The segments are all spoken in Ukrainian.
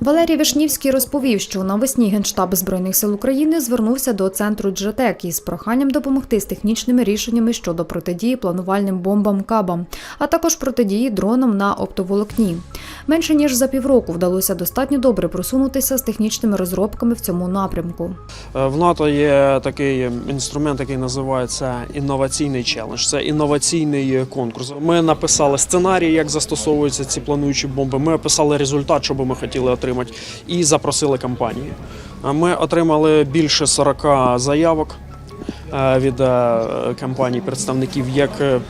Валерій Вишнівський розповів, що навесні Генштаб Збройних сил України звернувся до центру Джетек із проханням допомогти з технічними рішеннями щодо протидії планувальним бомбам кабам, а також протидії дронам на оптоволокні. Менше ніж за півроку вдалося достатньо добре просунутися з технічними розробками в цьому напрямку. Е, В НАТО є такий інструмент, який називається інноваційний челендж. Це інноваційний конкурс. Ми написали сценарій, як застосовуються ці плануючі бомби. Ми описали результат, що би ми хотіли отримати, і запросили компанії. Ми отримали більше 40 заявок е, від е, компаній, представників, як е,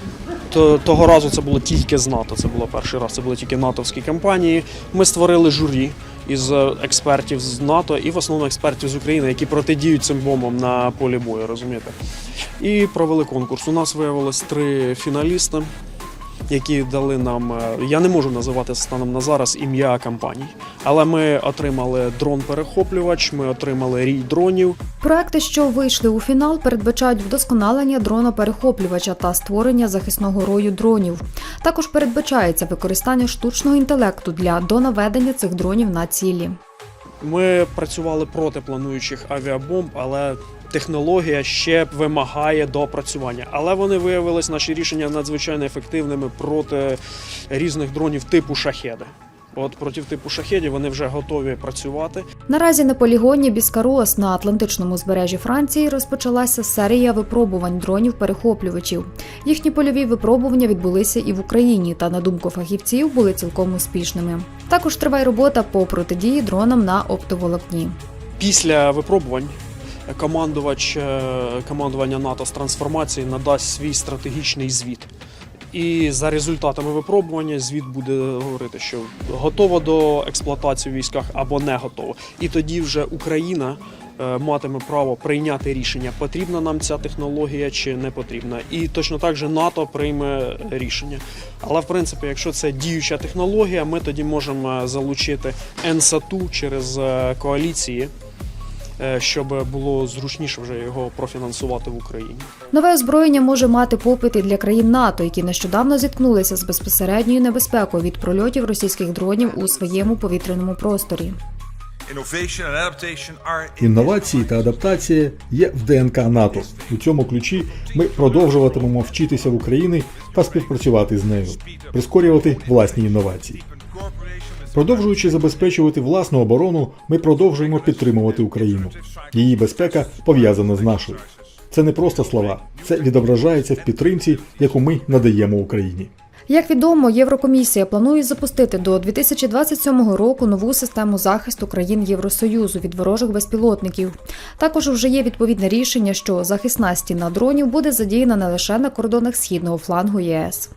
того разу це було тільки з НАТО. Це було перший раз. Це були тільки натовські компанії. Ми створили журі із е, експертів з НАТО і в основному експертів з України, які протидіють цим бомбам на полі бою, розумієте? І провели конкурс. У нас виявилось три фіналісти, які дали нам. е, Я не можу називати станом на зараз ім'я компаній, але ми отримали дрон-перехоплювач, ми отримали рій дронів. Проекти, що вийшли у фінал, передбачають вдосконалення дрона-перехоплювача та створення захисного рою дронів. Також передбачається використання штучного інтелекту для донаведення цих дронів на цілі. Ми працювали проти плануючих авіабомб, але технологія ще вимагає допрацювання. Але вони виявились наші рішення надзвичайно ефективними проти різних дронів типу шахеди. От проти типу шахедів вони вже готові працювати. Наразі на полігоні Біскарос на Атлантичному узбережжі Франції розпочалася серія випробувань дронів-перехоплювачів. Їхні польові випробування відбулися і в Україні, та на думку фахівців були цілком успішними. Також триває робота по протидії дронам на оптоволокні. Після випробувань командувач е, командування НАТО з трансформації надасть свій стратегічний звіт. І за результатами випробування звіт буде говорити, що готово до експлуатації в військах або не готово. І тоді вже Україна е, матиме право прийняти рішення, потрібна нам ця технологія чи не потрібна. І точно так же НАТО прийме рішення. Але в принципі, якщо це діюча технологія, ми тоді можемо залучити НСАТУ через е, коаліції. Е, Щоб було зручніше вже його профінансувати в Україні. Нове озброєння може мати попит і для країн НАТО, які нещодавно зіткнулися з безпосередньою небезпекою від прольотів російських дронів у своєму повітряному просторі. Інновації та адаптація є в ДНК НАТО. У цьому ключі ми продовжуватимемо вчитися в Україні та співпрацювати з нею, прискорювати власні інновації. Продовжуючи забезпечувати власну оборону, ми продовжуємо підтримувати Україну. Її безпека пов'язана з нашою. Це не просто слова, це відображається в підтримці, яку ми надаємо Україні. Як відомо, Єврокомісія планує запустити до 2027 року нову систему захисту країн Євросоюзу від ворожих безпілотників. Також вже є відповідне рішення, що захисна стіна дронів буде задіяна не лише на кордонах східного флангу ЄС.